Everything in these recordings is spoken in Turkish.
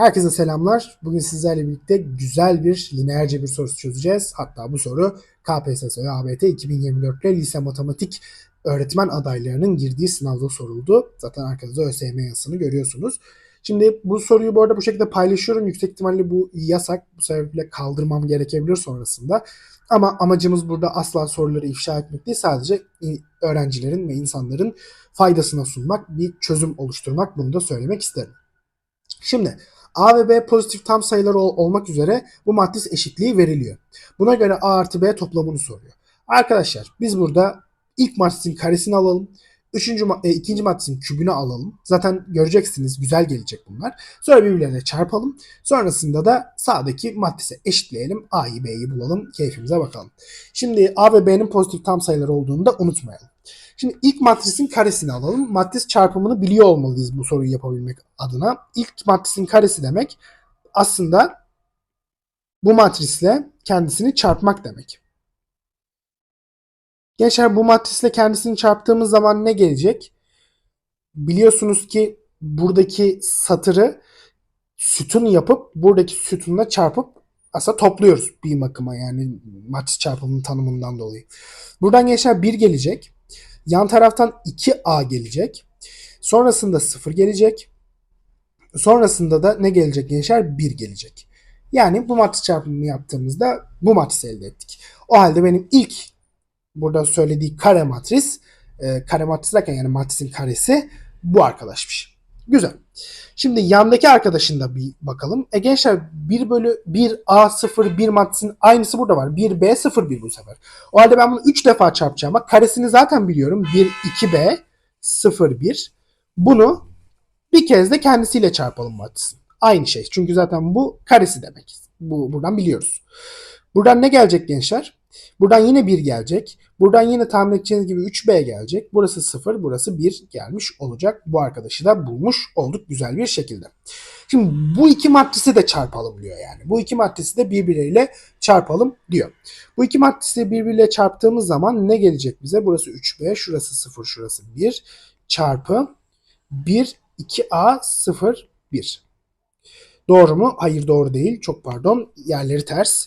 Herkese selamlar. Bugün sizlerle birlikte güzel bir lineer cebir sorusu çözeceğiz. Hatta bu soru KPSS ve ABT 2024'te lise matematik öğretmen adaylarının girdiği sınavda soruldu. Zaten arkada ÖSYM yazısını görüyorsunuz. Şimdi bu soruyu bu arada bu şekilde paylaşıyorum. Yüksek ihtimalle bu yasak. Bu sebeple kaldırmam gerekebilir sonrasında. Ama amacımız burada asla soruları ifşa etmek değil. Sadece öğrencilerin ve insanların faydasına sunmak, bir çözüm oluşturmak. Bunu da söylemek isterim. Şimdi A ve B pozitif tam sayılar ol- olmak üzere bu matris eşitliği veriliyor. Buna göre A artı B toplamını soruyor. Arkadaşlar biz burada ilk matrisin karesini alalım. Üçüncü, e, ikinci matrisin kübünü alalım. Zaten göreceksiniz güzel gelecek bunlar. Sonra birbirlerine çarpalım. Sonrasında da sağdaki matrise eşitleyelim. A'yı B'yi bulalım. Keyfimize bakalım. Şimdi A ve B'nin pozitif tam sayılar olduğunu da unutmayalım. Şimdi ilk matrisin karesini alalım. Matris çarpımını biliyor olmalıyız bu soruyu yapabilmek adına. İlk matrisin karesi demek aslında bu matrisle kendisini çarpmak demek. Gençler bu matrisle kendisini çarptığımız zaman ne gelecek? Biliyorsunuz ki buradaki satırı sütun yapıp buradaki sütunla çarpıp aslında topluyoruz bir bakıma yani matris çarpımının tanımından dolayı. Buradan gençler 1 gelecek. Yan taraftan 2A gelecek. Sonrasında 0 gelecek. Sonrasında da ne gelecek gençler? 1 gelecek. Yani bu matris çarpımını yaptığımızda bu matrisi elde ettik. O halde benim ilk burada söylediği kare matris, e, kare matris derken yani matrisin karesi bu arkadaşmış. Güzel. Şimdi yandaki arkadaşında bir bakalım. E gençler 1 bölü 1 A0 1 matrisin aynısı burada var. 1B 0 1 bu sefer. O halde ben bunu 3 defa çarpacağım. Bak karesini zaten biliyorum. 1 2B 0 1. Bunu bir kez de kendisiyle çarpalım matrisin. Aynı şey. Çünkü zaten bu karesi demek. Bu buradan biliyoruz. Buradan ne gelecek gençler? Buradan yine 1 gelecek. Buradan yine tahmin edeceğiniz gibi 3B gelecek. Burası 0, burası 1 gelmiş olacak. Bu arkadaşı da bulmuş olduk güzel bir şekilde. Şimdi bu iki matrisi de çarpalım diyor yani. Bu iki matrisi de birbirleriyle çarpalım diyor. Bu iki matrisi birbiriyle çarptığımız zaman ne gelecek bize? Burası 3B, şurası 0, şurası 1 çarpı 1, 2A, 0, 1. Doğru mu? Hayır doğru değil. Çok pardon. Yerleri ters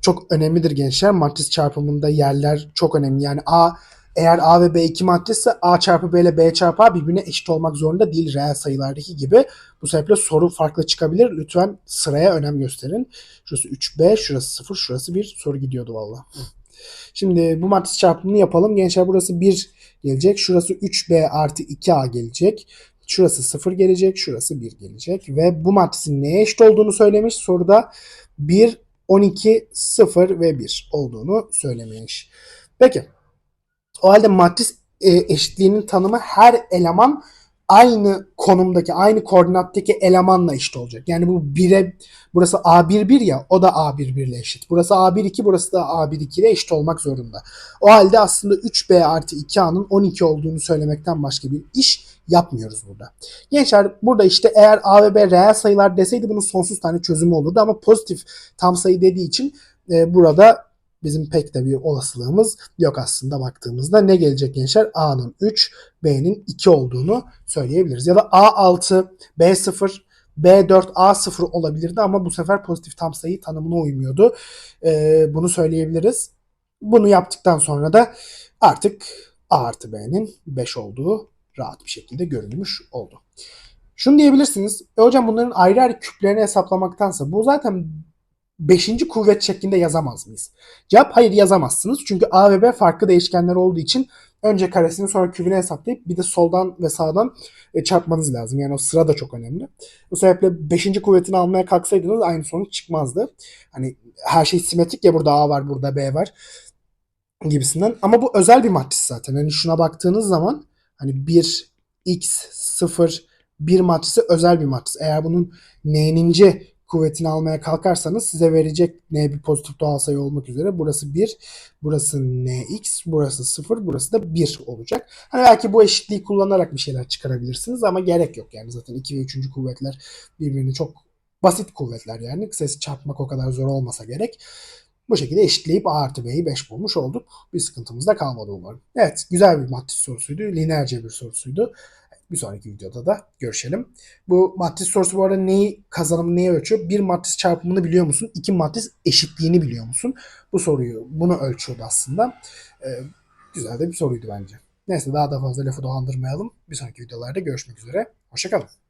çok önemlidir gençler. Matris çarpımında yerler çok önemli. Yani A eğer A ve B iki matrisse A çarpı B ile B çarpı A birbirine eşit olmak zorunda değil reel sayılardaki gibi. Bu sebeple soru farklı çıkabilir. Lütfen sıraya önem gösterin. Şurası 3B, şurası 0, şurası 1. Soru gidiyordu valla. Şimdi bu matris çarpımını yapalım. Gençler burası 1 gelecek. Şurası 3B artı 2A gelecek. Şurası 0 gelecek. Şurası 1 gelecek. Ve bu matrisin neye eşit olduğunu söylemiş. Soruda 1 12, 0 ve 1 olduğunu söylemiş. Peki. O halde matris e, eşitliğinin tanımı her eleman aynı konumdaki, aynı koordinattaki elemanla eşit olacak. Yani bu 1'e burası A11 ya o da A11 ile eşit. Burası A12 burası da A12 ile eşit olmak zorunda. O halde aslında 3B artı 2A'nın 12 olduğunu söylemekten başka bir iş yapmıyoruz burada. Gençler burada işte eğer A ve B reel sayılar deseydi bunun sonsuz tane çözümü olurdu ama pozitif tam sayı dediği için e, burada bizim pek de bir olasılığımız yok aslında baktığımızda. Ne gelecek gençler? A'nın 3, B'nin 2 olduğunu söyleyebiliriz. Ya da A6, B0, B4, A0 olabilirdi ama bu sefer pozitif tam sayı tanımına uymuyordu. E, bunu söyleyebiliriz. Bunu yaptıktan sonra da artık A artı B'nin 5 olduğu rahat bir şekilde görülmüş oldu. Şunu diyebilirsiniz. E hocam bunların ayrı ayrı küplerini hesaplamaktansa bu zaten 5. kuvvet şeklinde yazamaz mıyız? Cevap hayır yazamazsınız. Çünkü A ve B farklı değişkenler olduğu için önce karesini sonra kübünü hesaplayıp bir de soldan ve sağdan e, çarpmanız lazım. Yani o sıra da çok önemli. Bu sebeple 5. kuvvetini almaya kalksaydınız aynı sonuç çıkmazdı. Hani her şey simetrik ya burada A var burada B var gibisinden. Ama bu özel bir matris zaten. Hani şuna baktığınız zaman hani 1, x, 0, 1 matrisi özel bir matris. Eğer bunun n'ninci kuvvetini almaya kalkarsanız size verecek n bir pozitif doğal sayı olmak üzere burası 1, burası nx, burası 0, burası da 1 olacak. Hani belki bu eşitliği kullanarak bir şeyler çıkarabilirsiniz ama gerek yok yani zaten 2 ve 3. kuvvetler birbirini çok basit kuvvetler yani. Ses çarpmak o kadar zor olmasa gerek. Bu şekilde eşitleyip A artı B'yi 5 bulmuş olduk. Bir sıkıntımız da kalmadı umarım. Evet güzel bir matris sorusuydu. Lineer cebir sorusuydu. Bir sonraki videoda da görüşelim. Bu matris sorusu bu arada neyi kazanımı neye ölçüyor? Bir matris çarpımını biliyor musun? İki matris eşitliğini biliyor musun? Bu soruyu bunu ölçüyordu aslında. Ee, güzel de bir soruydu bence. Neyse daha da fazla lafı dolandırmayalım. Bir sonraki videolarda görüşmek üzere. Hoşçakalın.